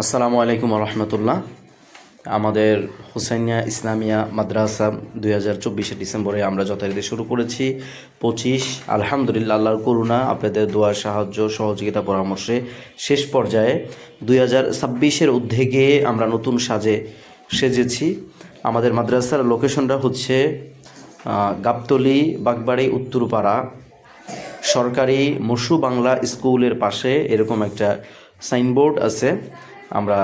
আসসালামু আলাইকুম রহমতুল্লাহ। আমাদের হুসাইনিয়া ইসলামিয়া মাদ্রাসা দুই হাজার চব্বিশে ডিসেম্বরে আমরা যথারীতি শুরু করেছি। পঁচিশ, আলহামদুলিল্লাহ, আল্লাহর করুণা, আপনাদের দোয়া সাহায্য, সহযোগিতা, পরামর্শে শেষ পর্যায়ে দুই হাজার ছাব্বিশের উদ্যোগে আমরা নতুন সাজে সেজেছি। আমাদের মাদ্রাসার লোকেশনটা হচ্ছে গাবতলি, বাগবাড়ি, উত্তরপাড়া। সরকারি মসু বাংলা স্কুলের পাশে এরকম একটা সাইনবোর্ড আছে। আমরা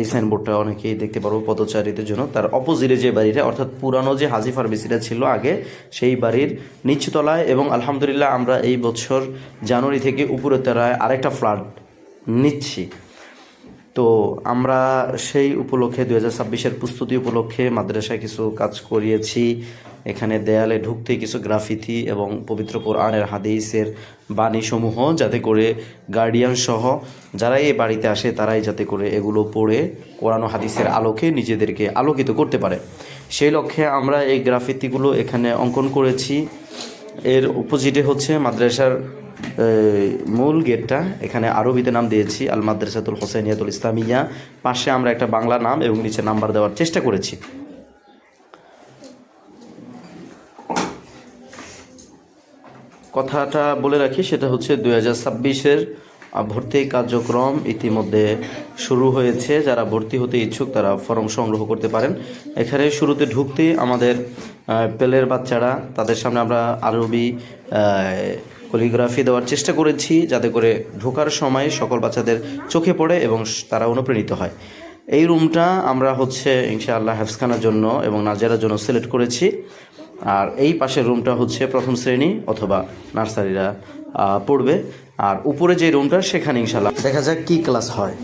এই সাইনবোর্ডটা অনেকেই দেখতে পারব পদচারীদের জন্য। তার অপোজিটে যে বাড়িটা, অর্থাৎ পুরানো যে হাজি ফার্মেসিটা ছিল আগে, সেই বাড়ির নিচতলায় এবং আলহামদুলিল্লাহ আমরা এই বছর জানুয়ারি থেকে উপরে তলায় আরেকটা ফ্ল্যাট নিচ্ছি। তো আমরা সেই উপলক্ষে দু হাজার ছাব্বিশের প্রস্তুতি উপলক্ষে মাদ্রাসায় কিছু কাজ করিয়েছি। এখানে দেয়ালে ঢুকতে কিছু গ্রাফিতি এবং পবিত্র কোরআনের হাদিসের বাণীসমূহ যাতে করে গার্ডিয়ান সহ যারাই এই বাড়িতে আসে তারাই যাতে করে এগুলো পড়ে কোরআন হাদিসের আলোকে নিজেদেরকে আলোকিত করতে পারে। সেই লক্ষ্যে আমরা এই গ্রাফিতিগুলো এখানে অঙ্কন করেছি। এর অপোজিটে হচ্ছে মাদ্রাসার মূল গেটটা। এখানে আরবিতে নাম দিয়েছি আল মাদ্রাসাতুল হোসেনিয়াতুল ইসলামিয়া। পাশে আমরা একটা বাংলা নাম এবং নিচে নাম্বার দেওয়ার চেষ্টা করেছি। কথাটা বলে রাখি, সেটা হচ্ছে দুই হাজার ছাব্বিশের ভর্তি কার্যক্রম ইতিমধ্যে শুরু হয়েছে। যারা ভর্তি হতে ইচ্ছুক তারা ফর্ম সংগ্রহ করতে পারেন। এখানে শুরুতে ঢুকতে আমাদের পেলের বাচ্চারা, তাদের সামনে আমরা আরবি কলিগ্রাফি দেওয়ার চেষ্টা করেছি, যাতে করে ঢোকার সময় সকল বাচ্চাদের চোখে পড়ে এবং তারা অনুপ্রাণিত হয়। এই রুমটা আমরা হচ্ছে ইনশাআল্লাহ হেফসখানার জন্য এবং নাজারার জন্য সিলেক্ট করেছি। আর এই পাশের রুমটা হচ্ছে প্রথম শ্রেণি অথবা নার্সারিরা পড়বে। আর উপরে যে রুমটা সেখানে ইনশাল্লাহ দেখা যাক কি ক্লাস হয়।